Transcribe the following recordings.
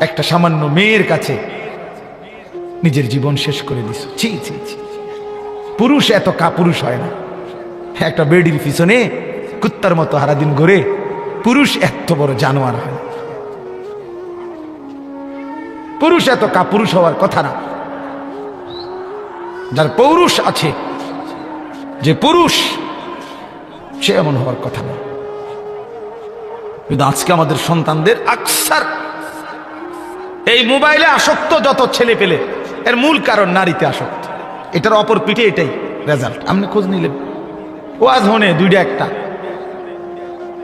একটা সামান্য মেয়ের কাছে নিজের জীবন শেষ করে দিস। ছি ছি ছি পুরুষ এত কাপুরুষ হয় না। একটা বেডির পিছনে কুত্তার মতো হারাদিন ঘুরে পুরুষ এত বড় জানোয়ার হয় পুরুষ এত কাপুরুষ হওয়ার কথা না। যার পৌরুষ আছে, যে পুরুষ, সে এমন হওয়ার কথা না। কিন্তু আজকে আমাদের সন্তানদের আকসার এই মোবাইলে আসক্ত যত ছেলে পেলে, এর মূল কারণ নারীতে আসক্ত। এটার অপর পিঠে এটাই রেজাল্ট আপনি খোঁজ নিলেন। ওয়াজ হনে দুইটা একটা।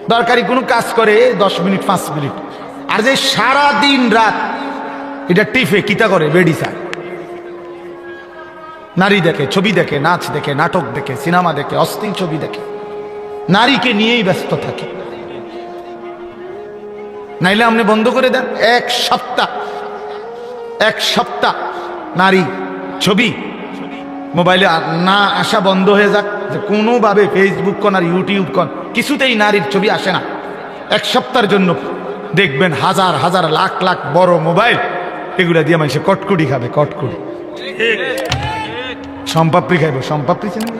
দরকারি কোনো কাজ করে দশ মিনিট, পাঁচ মিনিট। আর যে সারা দিন রাত, এটা টিফে কিতা করে? বেড়ি বেডিসা নারী দেখে, ছবি দেখে, নাচ দেখে, নাটক দেখে, সিনেমা দেখে, অস্থির ছবি দেখে। নারীকে নিয়েই ব্যস্ত থাকে। নাইলে আপনি বন্ধ করে দেন। এক সপ্তাহ। এক সপ্তাহ নারী ছবি। মোবাইলে না আসা বন্ধ হয়ে যাক। যে কোনোভাবে ফেসবুক কন আর ইউটিউব কন, কিছুতেই নারীর ছবি আসে না। এক সপ্তাহের জন্য দেখবেন হাজার হাজার, লাখ লাখ বড় মোবাইল। এগুলা দিয়ে মানুষে কটকুটি খাবে, কটকুটি। সম্পাপ্রি খাইব সম্পাপ্রি চিনেন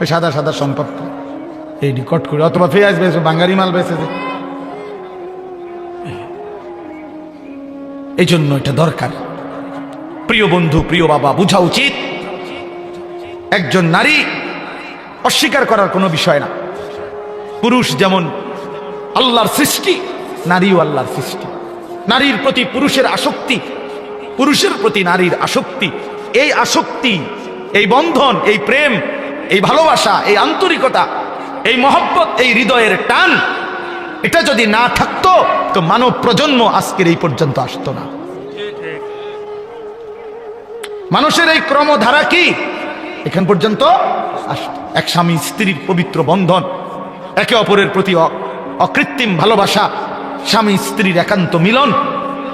ওই সাদা সাদা সম্পাপ্রি এইটি কটকুটি, অথবা পেঁয়াজ বেছে বাঙ্গারি মাল বেছেছে এই জন্য এটা দরকার। প্রিয় বন্ধু, প্রিয় বাবা, বোঝা উচিত? একজন নারী অস্বীকার করার কোনো বিষয় না। পুরুষ যেমন আল্লাহর সৃষ্টি, নারীও আল্লাহর সৃষ্টি। নারীর প্রতি পুরুষের আসক্তি, পুরুষের প্রতি নারীর আসক্তি, এই আসক্তি, এই বন্ধন, এই প্রেম, এই ভালোবাসা, এই আন্তরিকতা, এই মহব্বত, এই হৃদয়ের টান, এটা যদি না থাকতো তো মানব প্রজন্ম আজকের এই পর্যন্ত আসতো না। মানুষের এই ক্রমধারা কি? এখান পর্যন্ত। এক স্বামী স্ত্রীর পবিত্র বন্ধন, একে অপরের প্রতি অকৃত্রিম ভালোবাসা, স্বামী স্ত্রীর একান্ত মিলন।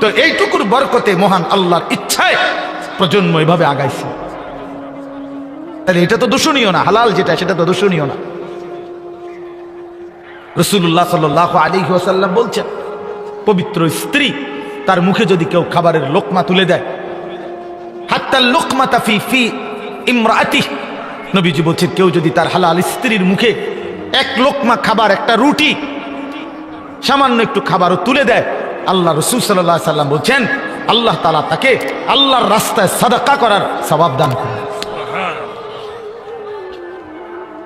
তো এইটুকুর বরকতে মহান আল্লাহর ইচ্ছায় প্রজন্ম এভাবে আগাইছে। তাহলে এটা তো দূষণীয় না, হালাল যেটা, সেটা তো দূষণীয় না। রসুল্লাহ সাল আলী ওসাল্লাম বলছেন পবিত্র স্ত্রী, তার মুখে যদি কেউ খাবারের লোকমা তুলে দেয়। লোকমা তাফি ফি ইমরাতি। নবীজি বলছেন, কেউ যদি তার হালাল স্ত্রীর মুখে এক লোকমা খাবার, একটা রুটি, সামান্য একটু খাবারও তুলে দেয়, আল্লাহ রসুল সাল্লাহ সাল্লাম বলছেন, আল্লাহ তালা তাকে আল্লাহর রাস্তায় সাদাকা করার সবাব দান করেন।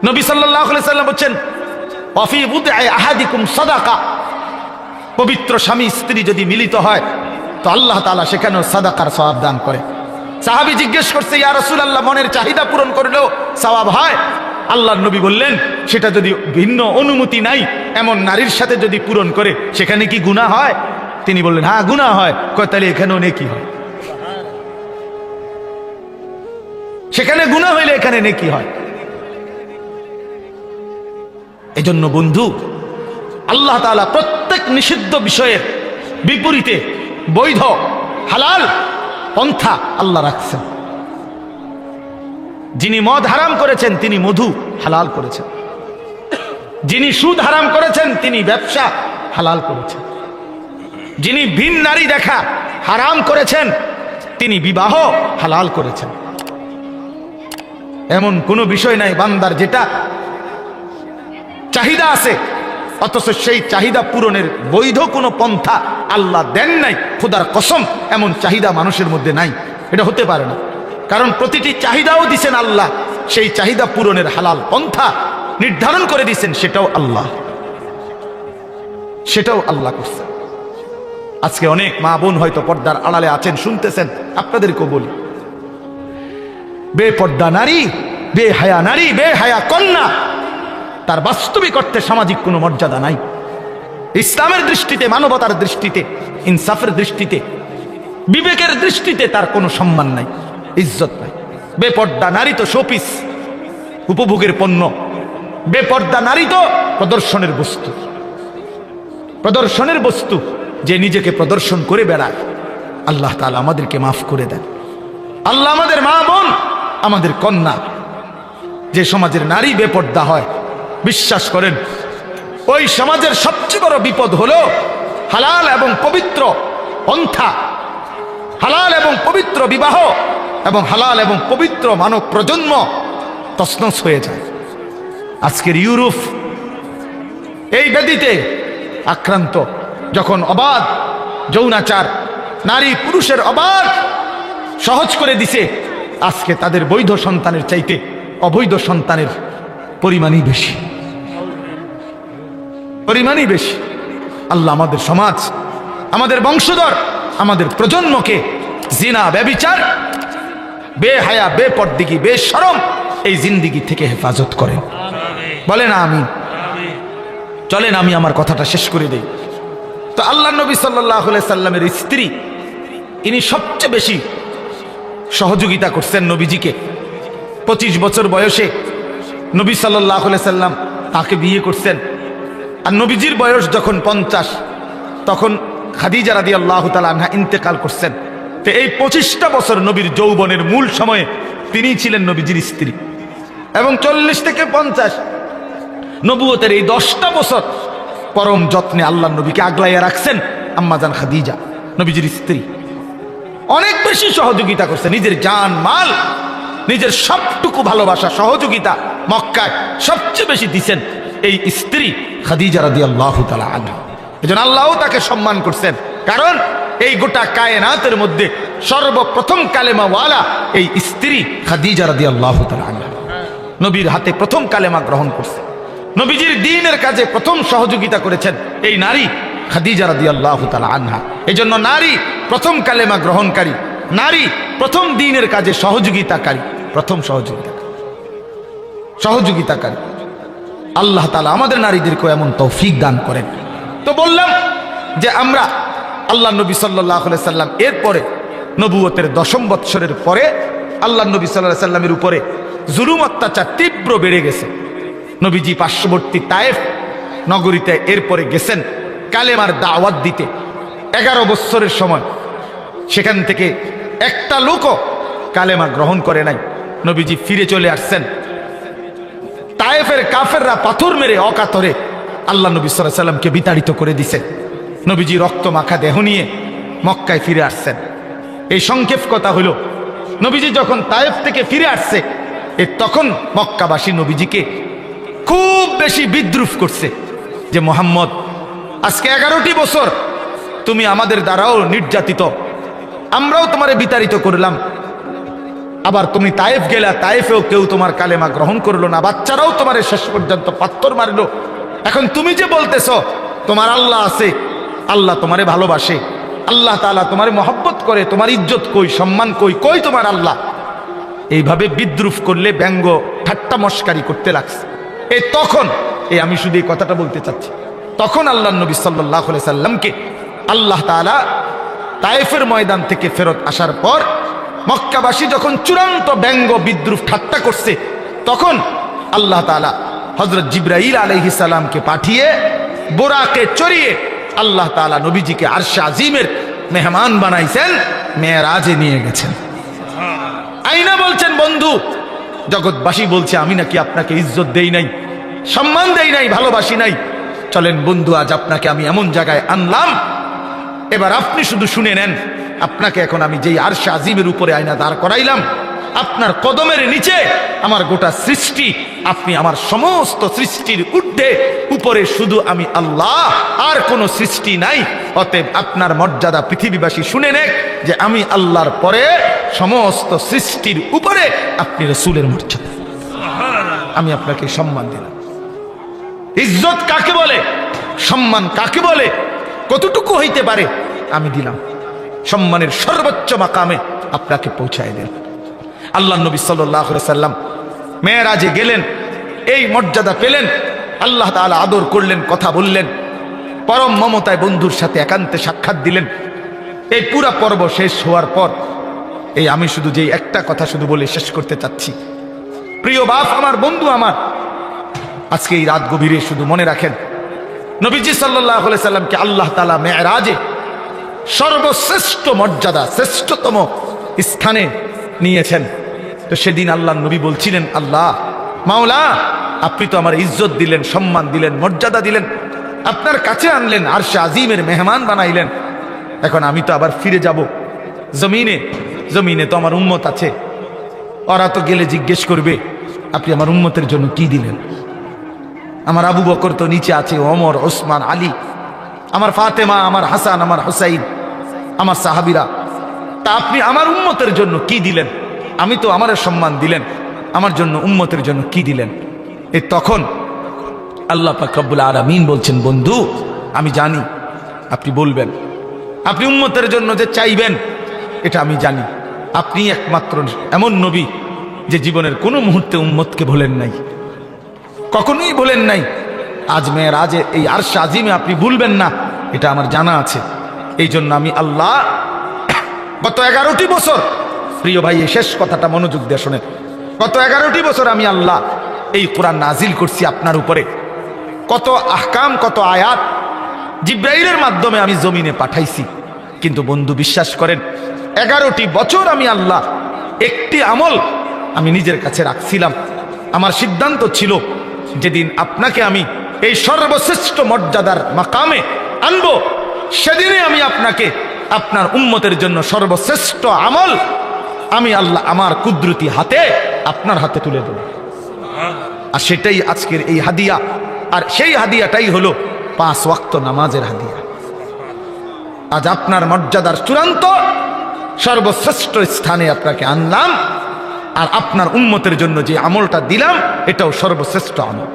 নবী সাল্লাহ সাল্লাম বলছেন অফি বুদআই আহাদিকুম সাদাকা। পবিত্র স্বামী, স্ত্রী যদি মিলিত হয়, তো আল্লাহ তাআলা সেখানেও সাদাকার সওয়াব দান করে। সাহাবী জিজ্ঞেস করছে, ইয়া রসুল আল্লাহ মনের চাহিদা পূরণ করলেও সওয়াব হয়? আল্লাহর নবী বললেন, সেটা যদি ভিন্ন অনুমতি নাই, এমন নারীর সাথে যদি পূরণ করে, সেখানে কি গুনাহ হয়? তিনি বললেন হ্যাঁ গুনাহ হয়। কয় তাহলে এখানেও নেকি হয়। সেখানে গুনাহ হইলে এখানে নেকি হয়। এজন্য বন্ধু, আল্লাহ তাআলা প্রত্যেক নিষিদ্ধ বিষয়ের বিপরীতে বৈধ, হালাল পন্থা আল্লাহ রাখছেন। যিনি মদ হারাম করেছেন, তিনি মধু হালাল করেছেন। যিনি সুদ হারাম করেছেন, তিনি ব্যবসা হালাল করেছেন। যিনি ভিন নারী দেখা হারাম করেছেন, তিনি বিবাহ হালাল করেছেন। এমন কোনো বিষয় নাই, বান্দার যেটা চাহিদা আছে অথচ সেই চাহিদা পূরণের বৈধ কোনো পন্থা আল্লাহ দেন নাই। খুদার কসম, এমন চাহিদা মানুষের মধ্যে নাই। এটা হতে পারে না। কারণ প্রতিটি চাহিদাও দিছেন আল্লাহ, সেই চাহিদা পূরণের হালাল পন্থা নির্ধারণ করে দিছেন, সেটাও আল্লাহ। সেটাও আল্লাহ করছেন আজকে অনেক মা বোন হয়তো পর্দার আড়ালে আছেন, শুনতেছেন, আপনাদেরকেও বলি। বেপর্দা নারী, বে হায়া নারী, বে হায়া কন্যা তার বাস্তবিক অর্থে সামাজিক কোনো মর্যাদা নাই। ইসলামের দৃষ্টিতে, মানবতার দৃষ্টিতে, ইনসাফের দৃষ্টিতে, বিবেকের দৃষ্টিতে তার কোনো সম্মান নাই, ইজ্জত নাই। বেপর্দা নারী তো শোপিস, উপভোগের পণ্য। বেপর্দা নারী তো প্রদর্শনের বস্তু। প্রদর্শনের বস্তু যে নিজেকে প্রদর্শন করে বেড়ায়। আল্লাহ তালা আমাদেরকে মাফ করে দেন। আল্লাহ আমাদের মা বোন, আমাদের কন্যা। যে সমাজের নারী বেপর্দা হয় বিশ্বাস করেন। ওই সমাজের সবচেয়ে বড় বিপদ হলো হালাল এবং পবিত্র পন্থা। হালাল এবং পবিত্র বিবাহ এবং হালাল এবং পবিত্র মানব প্রজন্ম তসনস হয়ে যায়। আজকের ইউরোপ এই ব্যাধিতে আক্রান্ত, যখন অবাধ, যৌনাচার, নারী পুরুষের অবাধ সহজ করে দিছে, আজকে তাদের বৈধ সন্তানের চাইতে অবৈধ সন্তানের পরিমাণই বেশি। পরিমাণই বেশি। আল্লাহ আমাদের সমাজ, আমাদের বংশধর, আমাদের প্রজন্মকে জিনা, ব্যবিচার, বেহায়া, বেপরদিগি বেসরম এই জিন্দিগি থেকে হেফাজত করেন। বলেন আমি চলেন আমি আমার কথাটা শেষ করে দেই। তো আল্লাহ নবী সাল্লাহ সাল্লামের স্ত্রী, ইনি সবচেয়ে বেশি সহযোগিতা করছেন নবীজিকে। পঁচিশ বছর বয়সে নবী সাল্লাহ সাল্লাম তাকে বিয়ে করছেন। আর নবীজির বয়স যখন পঞ্চাশ, তখন খাদিজা রাদি আল্লাহ তালা ইন্তেকাল করছেন। তো এই পঁচিশটা বছর নবীর যৌবনের মূল সময়ে তিনি ছিলেন নবীজির স্ত্রী। এবং চল্লিশ থেকে পঞ্চাশ নবুয়তের এই দশটা বছর পরম যত্নে আল্লাহ নবীকে আগলাইয়া রাখছেন আম্মাজান খাদিজা, নবীজির স্ত্রী। অনেক বেশি সহযোগিতা করছে, নিজের জান, মাল, নিজের সবটুকু ভালোবাসা, সহযোগিতা মক্কায় সবচেয়ে বেশি দিছেন এই স্ত্রী। খাদিজা রাদি আল্লাহ তালা আল্লাহ এই জন্য আল্লাহও তাকে সম্মান করছেন। কারণ এই গোটা কায়নাতের মধ্যে সর্বপ্রথম কালেমা ওয়ালা এই স্ত্রী খাদিজা রাদি আল্লাহ তালা আল্লাহ নবীর হাতে প্রথম কালেমা গ্রহণ করছে। নবীজির দিনের কাজে প্রথম সহযোগিতা করেছেন এই নারী খাদিজা রাদি আল্লাহ তালা আনহা। এই জন্য নারী প্রথম কালেমা গ্রহণকারী, নারী প্রথম দিনের কাজে সহযোগিতাকারী, প্রথম সহযোগিতা সহযোগিতাকারী। আল্লাহ তালা আমাদের নারীদেরকেও এমন তৌফিক দান করেন। তো বললাম যে আমরা আল্লাহ নবী সাল্লাহ সাল্লাম এরপরে নবুয়তের দশম বৎসরের পরে আল্লাহ নবী সাল্লাহ সাল্লামের উপরে জুলুম, অত্যাচার তীব্র বেড়ে গেছে। নবীজি পার্শ্ববর্তী তায়েফ নগরীতে এরপরে গেছেন কালেমার দাওয়াত দিতে। এগারো বৎসরের সময় সেখান থেকে একটা লোকও কালেমা গ্রহণ করে নাই। নবীজি ফিরে চলে আসছেন। তায়েফের কাফেররা পাথর মেরে অকাতরে আল্লাহ নবী সাল্লামকে বিতাড়িত করে দিছে। নবীজি রক্ত মাখা দেহ নিয়ে মক্কায় ফিরে আসছেন। এই সংক্ষেপ কথা হলো, নবীজি যখন তায়েফ থেকে ফিরে আসছে, এ তখন মক্কাবাসী নবীজিকে খুব বেশি বিদ্রুপ করছে যে, মোহাম্মদ, আজকে এগারোটি বছর তুমি আমাদের দ্বারাও নির্যাতিত। আমরাও তোমারে বিতাড়িত করলাম। আবার তুমি তায়েফ গেলা তায়েফেও কেউ তোমার কালেমা গ্রহণ করল না, বাচ্চারাও তোমার শেষ পর্যন্ত পাত্তর মারলো। এখন তুমি যে বলতেছ, তোমার আল্লাহ আছে, আল্লাহ তোমারে ভালোবাসে, আল্লাহ তালা তোমারে মহব্বত করে, তোমার ইজ্জত কই, সম্মান কই কই তোমার আল্লাহ? এইভাবে বিদ্রুপ করলে ব্যঙ্গ, ঠাট্টা মস্কারি করতে লাগছে। এ তখন এই আমি শুধু এই কথাটা বলতে চাচ্ছি, তখন আল্লাহ নবী সাল্লাহ সাল্লামকে আল্লাহ তালা তায়েফের ময়দান থেকে ফেরত আসার পর মক্কাবাসী যখন চূড়ান্ত ব্যঙ্গ বিদ্রুপ ঠাট্টা করছে, তখন আল্লাহ তালা হজরত জিব্রাইল আলহি সালামকে পাঠিয়ে বোরাকে চড়িয়ে আল্লাহ তালা নবীজিকে আরশা আজিমের মেহমান বানাইছেন, মেয়েরাজে নিয়ে গেছেন। আইনা বলছেন, বন্ধু, জগৎবাসী বলছে, আমি নাকি আপনাকে ইজ্জত দেই নাই, সম্মান দেই নাই, ভালোবাসি নাই। চলেন বন্ধু, আজ আপনাকে আমি এমন জায়গায় আনলাম। এবার আপনি শুধু শুনে নেন আপনাকে এখন আমি যেই আরশা আজিমের উপরে আয়না দাঁড় করাইলাম, আপনার কদমের নিচে আমার গোটা সৃষ্টি, আপনি আমার সমস্ত সৃষ্টির ঊর্ধ্বে, উপরে শুধু আমি আল্লাহ, আর কোনো সৃষ্টি নাই। অতএব আপনার মর্যাদা পৃথিবীবাসী শুনে নেক যে আমি আল্লাহর পরে সমস্ত সৃষ্টির উপরে আপনি রসুলের মর্যাদা। আমি আপনাকে সম্মান দিলাম। ইজ্জত কাকে বলে? সম্মান কাকে বলে? কতটুকু হইতে পারে? আমি দিলাম। সম্মানের সর্বোচ্চ মাকামে আপনাকে পৌঁছায় দেন আল্লাহ নবী সাল্লাহ সাল্লাম মেয়েরাজে গেলেন, এই মর্যাদা পেলেন, আল্লাহ তালা আদর করলেন, কথা বললেন, পরম মমতায় বন্ধুর সাথে একান্তে সাক্ষাৎ দিলেন। এই পুরা পর্ব শেষ হওয়ার পর, এই আমি শুধু যেই একটা কথা শুধু বলে শেষ করতে চাচ্ছি। প্রিয় বাপ আমার, বন্ধু আমার, আজকে এই রাত গভীরে শুধু মনে রাখেন, নবীজি সাল্লাহ সাল্লামকে আল্লাহ তালা মেয়েরাজে সর্বশ্রেষ্ঠ মর্যাদা, শ্রেষ্ঠতম স্থানে নিয়েছেন। তো সেদিন আল্লাহ নবী বলছিলেন, আল্লাহ, মাওলা, আপনি তো আমার ইজ্জত দিলেন, সম্মান দিলেন, মর্যাদা দিলেন, আপনার কাছে আনলেন আর সে আজিমের মেহমান বানাইলেন। এখন আমি তো আবার ফিরে যাব। জমিনে জমিনে তো আমার উন্মত আছে। ওরা তো গেলে জিজ্ঞেস করবে, আপনি আমার উন্মতের জন্য কি দিলেন? আমার আবু বকর তো নিচে আছে, ওমর, ওসমান, আলী, আমার ফাতেমা, আমার হাসান, আমার হুসাইন। আমার সাহাবিরা, তা আপনি আমার উম্মতের জন্য কি দিলেন? আমি তো আমার সম্মান দিলেন, আমার জন্য উম্মতের জন্য কি দিলেন? এ তখন আল্লাহ পাক রব্বুল আলামিন বলছেন, বন্ধু, আমি জানি, আপনি বলবেন। আপনি উম্মতের জন্য যে চাইবেন, এটা আমি জানি। আপনি একমাত্র এমন নবী যে জীবনের কোনো মুহূর্তে উম্মতকে ভোলেন নাই। কখনোই বলেন নাই। আজ মেয়ের আজ এই আরশ আজিমে আপনি ভুলবেন না, এটা আমার জানা আছে। এই জন্য আমি আল্লাহ গত এগারোটি বছর, প্রিয় ভাই, এই শেষ কথাটা মনোযোগ দিয়ে শোনেন। গত এগারোটি বছর আমি আল্লাহ এই কোরআন নাজিল করছি আপনার উপরে। কত আহকাম, কত আয়াত জিব্রাইলের মাধ্যমে আমি জমিনে পাঠাইছি। কিন্তু বন্ধু, বিশ্বাস করেন, এগারোটি বছর আমি আল্লাহ একটি আমল আমি নিজের কাছে রাখছিলাম। আমার সিদ্ধান্ত ছিল যেদিন আপনাকে আমি এই সর্বশ্রেষ্ঠ মর্যাদার মাকামে আনব সেদিনে আমি আপনাকে, আপনার উম্মতের জন্য সর্বশ্রেষ্ঠ আমল আমি আল্লাহ আমার কুদরতি হাতে আপনার হাতে তুলে দেব। আর সেটাই আজকের এই হাদিয়া। আর সেই হাদিয়াটাই হলো পাঁচ ওয়াক্ত নামাজের হাদিয়া। আজ আপনার মর্যাদার চূড়ান্ত সর্বশ্রেষ্ঠ স্থানে আপনাকে আনলাম। আর আপনার উন্মতের জন্য যে আমলটা দিলাম, এটাও সর্বশ্রেষ্ঠ আমল।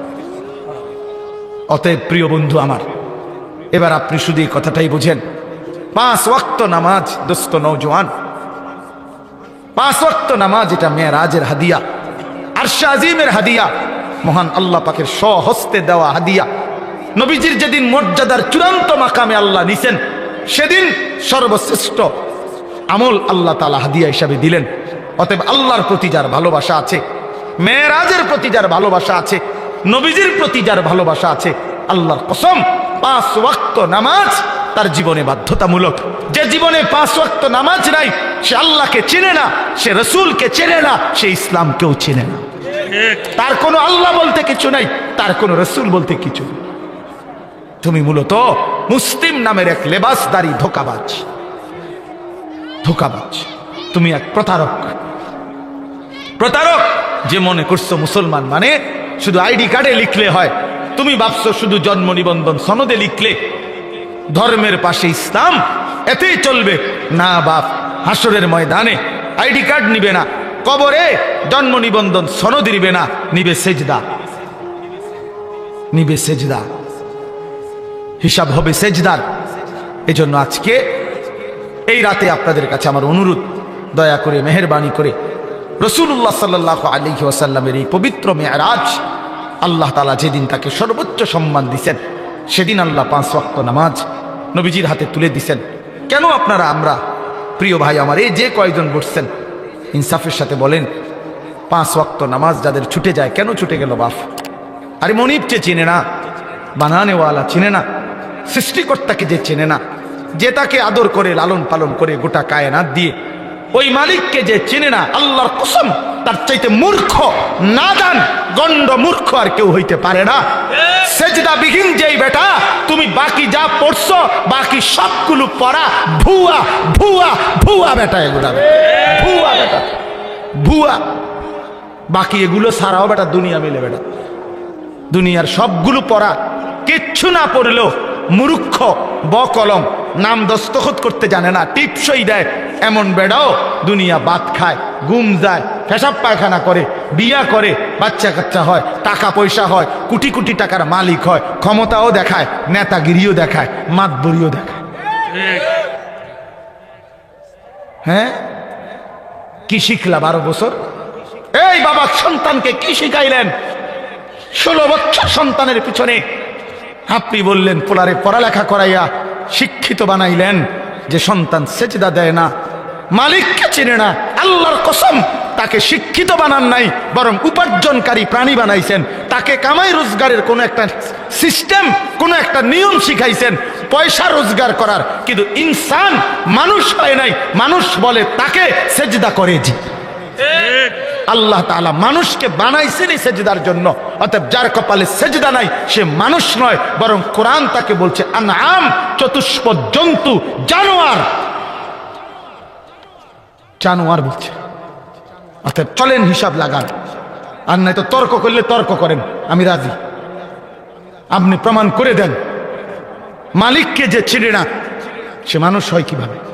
অতএব প্রিয় বন্ধু আমার এবার আপনি শুধু এই কথাটাই বুঝেন। পাঁচ ওয়াক্ত নামাজ, দোস্ত নৌজওয়ান পাঁচ ওয়াক্ত নামাজ, এটা মেয়েরাজের হাদিয়া। আরশা আজিমের হাদিয়া। মহান আল্লাহ পাকের স্বহস্তে দেওয়া হাদিয়া। নবীজির যেদিন মর্যাদার চূড়ান্ত মাকামে আল্লাহ নিছেন, সেদিন সর্বশ্রেষ্ঠ আমল আল্লাহ তালা হাদিয়া হিসাবে দিলেন। অতএব আল্লাহর প্রতি যার ভালোবাসা আছে, মেয়েরাজের প্রতি যার ভালোবাসা আছে, নবীজির প্রতি যার ভালোবাসা আছে, আল্লাহর কসম পাঁচ ওয়াক্ত নামাজ তার জীবনে বাধ্যতামূলক। যে জীবনে পাঁচ ওয়াক্ত নামাজ নাই, সে আল্লাহকে চেনে না, সে রসুলকে চেনে না, সে ইসলামকেও চেনে না। তার কোনো আল্লাহ বলতে কিছু নাই, তার কোনো রসুল বলতে কিছু নেই। তুমি মূলত মুসলিম নামের এক লেবাসদারি ধোকাবাজ। ধোকাবাজ। তুমি এক প্রতারক। প্রতারক যে মনে করছ মুসলমান মানে শুধু আইডি কার্ডে লিখলে হয়, তুমি ভাবছ শুধু জন্ম নিবন্ধন সনদে লিখলে ধর্মের পাশে ইসলাম, এতেই চলবে। না বাপ হাসরের ময়দানে আইডি কার্ড নিবে না, কবরে জন্ম নিবন্ধন সনদ নিবে না, নিবে সেজদা। নিবে সেজদা। হিসাব হবে সেজদার। এজন্য আজকে এই রাতে আপনাদের কাছে আমার অনুরোধ, দয়া করে, মেহরবানি করে রসুল্লাহ সাল্লাহ আলী ওয়াসাল্লামের এই পবিত্র মেয়ারাজ আল্লাহ তালা যেদিন তাকে সর্বোচ্চ সম্মান দিছেন সেদিন আল্লাহ পাঁচ ওয়াক্ত নামাজ নবীজির হাতে তুলে দিছেন। কেন আপনারা আমরা? প্রিয় ভাই আমার, এই যে কয়জন বসছেন, ইনসাফের সাথে বলেন, পাঁচ ওয়াক্ত নামাজ যাদের ছুটে যায়, কেন ছুটে গেল বাফ আরে মনিবকে চেনে না, বানানেওয়ালা চেনে না, সৃষ্টিকর্তাকে যে চেনে না, যে তাকে আদর করে, লালন পালন করে গোটা কায়নাত দিয়ে, ওই মালিককে যে চেনে না, আল্লাহর কসম তার চাইতে মূর্খ নাদান গণ্ড মূর্খ আর কেউ হইতে পারে না। সেজদা বিহীন যেই বেটা তুমি বাকি যা পড়ছো বাকি সবগুলো পড়া ভুয়া ভুয়া ভুয়া বেটা এগুলা। ভুয়া বেটা। ভুয়া। বাকি এগুলো সারাও বেটা দুনিয়া মিলে বেটা। দুনিয়ার সবগুলো পড়া কিচ্ছু না পড়লেও মূর্খ ব কলম নাম দস্তখত করতে জানে না, টিপসই দেয়, এমন বেড়াও, দুনিয়া বাদ খায়, গুম যায়, পেশাব পায়খানা করে, বিয়া করে, বাচ্চা কাচ্চা হয়, টাকা পয়সা হয়, কোটি কোটি টাকার মালিক হয়, ক্ষমতাও দেখায়, নেতাগিরিও দেখায়, মাতবরিও দেখায়। হ্যাঁ? কি শিখলা বারো বছর? এই বাবা সন্তানকে কি শিখাইলেন? ষোলো বছর সন্তানের পিছনে আপনি বললেন, পোলারে পড়ালেখা করাইয়া শিক্ষিত বানাইলেন। যে সন্তান সেজদা দেয় না, মালিককে চেনে না, আল্লাহর কসম, তাকে শিক্ষিত বানান নাই, বরং উপার্জনকারী প্রাণী বানাইছেন। তাকে কামাই রোজগারের কোনো একটা সিস্টেম কোনো একটা নিয়ম শিখাইছেন, পয়সা রোজগার করার। কিন্তু ইনসান মানুষ হয় নাই, মানুষ বলে তাকে সেজদা করে জি। আল্লাহ তাআলা মানুষকে বানাইছেনই সেজদার জন্য। অতএব যার কপালে সেজদা নাই, সে মানুষ নয়, বরং কোরআন তাকে বলছে, আনআম চতুষ্পদ জন্তু, জানোয়ার। জানোয়ার বলছে। অতএব চলেন হিসাব লাগান। আর নাই তো তর্ক করলে তর্ক করেন। আমি রাজি। আপনি প্রমাণ করে দেন। মালিককে যে চিনে না, সে মানুষ হয় কীভাবে?